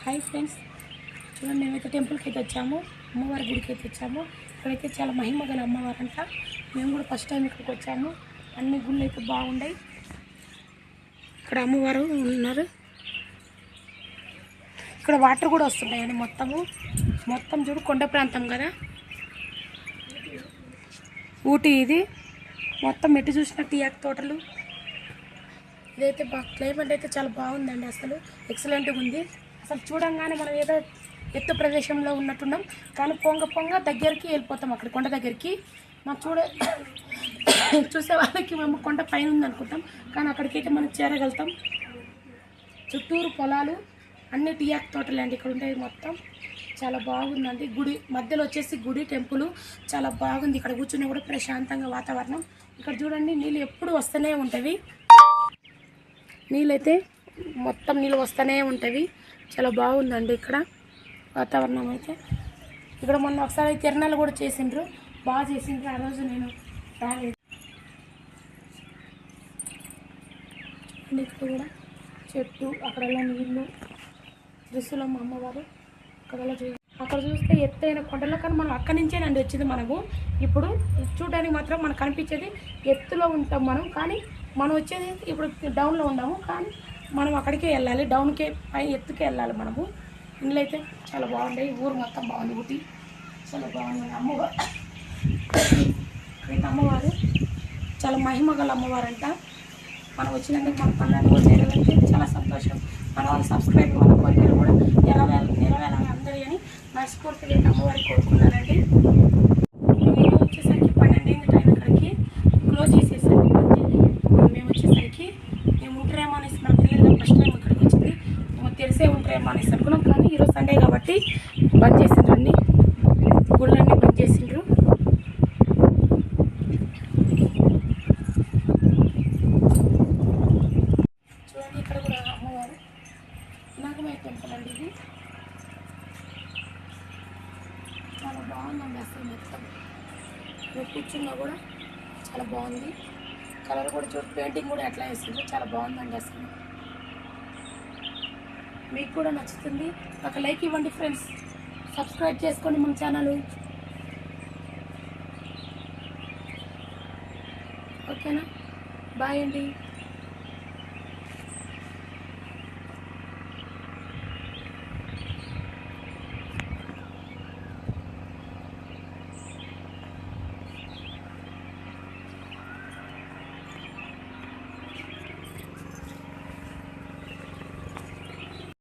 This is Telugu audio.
Hi friends. చూడండి మేమైతే టెంపుల్కి అయితే వచ్చాము. అమ్మవారి గుడికి అయితే వచ్చాము. ఇక్కడైతే చాలా మహిమ గల అమ్మవారు అంట మేము కూడా ఫస్ట్ టైం ఇక్కడికి వచ్చాము. అన్ని గుళ్ళు అయితే బాగున్నాయి ఇక్కడ అమ్మవారు ఉన్నారు. ఇక్కడ వాటర్ కూడా వస్తున్నాయండి మొత్తము. మొత్తం చూడు కొండ ప్రాంతం కదా. ఊటీ ఇది. మొత్తం ఎటు చూసిన టీ ఆకు తోటలు. ఇదైతే బాగా క్లైమేట్ అయితే చాలా బాగుందండి అసలు. ఎక్సలెంట్గా ఉంది. అసలు చూడంగానే మనం ఏదో ఎత్తు ప్రదేశంలో ఉన్నట్టున్నాం. కానీ పొంగ పొంగ దగ్గరికి వెళ్ళిపోతాం అక్కడ కొండ దగ్గరికి. మనం చూడ చూసే వాళ్ళకి మేము కొండ పైన ఉందనుకుంటాం కానీ అక్కడికైతే మనం చేరగలుగుతాం. చుట్టూరు పొలాలు అన్ని టీయాక్ తోటలు అండి ఇక్కడ ఉంటాయి మొత్తం. చాలా బాగుందండి. గుడి మధ్యలో వచ్చేసి గుడి టెంపుల్ చాలా బాగుంది. ఇక్కడ కూర్చుని కూడా ప్రశాంతంగా వాతావరణం. ఇక్కడ చూడండి నీళ్ళు ఎప్పుడు వస్తూనే ఉంటుంది నీళ్ళైతే మొత్తం నీళ్ళు వస్తూనే ఉంటుంది. చాలా బాగుందండి ఇక్కడ వాతావరణం అయితే. ఇక్కడ మొన్న ఒకసారి తిరణాలు కూడా చేసిండ్రు. బాగా చేసిండ్రు. ఆ రోజు నేను రాలేదు. ఇక్కడ కూడా చెట్టు అక్కడలా నీళ్ళు త్రిశూలం అమ్మవారు అక్కడ చూ అక్కడ చూస్తే ఎత్తైన కొండలో కానీ మనం అక్కడి నుంచేనండి వచ్చింది మనకు. ఇప్పుడు చూడడానికి మాత్రం మనకు కనిపించేది ఎత్తులో ఉంటాం మనం. కానీ మనం వచ్చేది ఇప్పుడు డౌన్లో ఉన్నాము కానీ మనం అక్కడికే వెళ్ళాలి డౌన్కే పై ఎత్తుకే వెళ్ళాలి మనము. ఇండ్లు అయితే చాలా బాగుంటాయి ఊరు మొత్తం బాగుంది ఊటి. చాలా బాగుంది అమ్మవారు. అయితే అమ్మవారు. చాలా మహిమ గల అమ్మవారంట. మనం వచ్చినందుకు మన పన్నెండు కూడా చాలా సంతోషం. మన వాళ్ళ సబ్స్క్రైబ్ మన కోరికలు కూడా నెరవేర నెరవేరాలి అందరి అని మనస్ఫూర్తిగా అమ్మవారికి కోరుకున్నానండి మేము వచ్చేసరికి పన్నెండు అయింది టైం ఇక్కడికి క్లోజ్ చేసేసరికి మేము వచ్చేసరికి మేము ఉంటారేమో అనేసి నాకు తెలియదు ఫస్ట్ టైం ఇక్కడికి వచ్చింది మేము ఉంటారేమో అనేసి అనుకున్నాం. కానీ ఈరోజు సండే కాబట్టి బంద్ చేసిండ్రు అన్ని. గుళ్ళన్నీ బంద్ చేసిండ్రు. చూడండి ఇక్కడ కూడా అమ్మవారు. నాగమయ్య టెంపుల్ అండి ఇది. చాలా బాగుందండి అసలు మొత్తం. కూర్చున్నా కూడా చాలా బాగుంది. కలర్ కూడా చూడు పెయింటింగ్ కూడా ఎట్లా వేసిందో చాలా బాగుందండి అసలు. మీకు కూడా నచ్చుతుంది. ఒక లైక్ ఇవ్వండి ఫ్రెండ్స్. సబ్స్క్రైబ్ చేసుకోండి మన ఛానల్. ఓకేనా? బాయ్ అండి.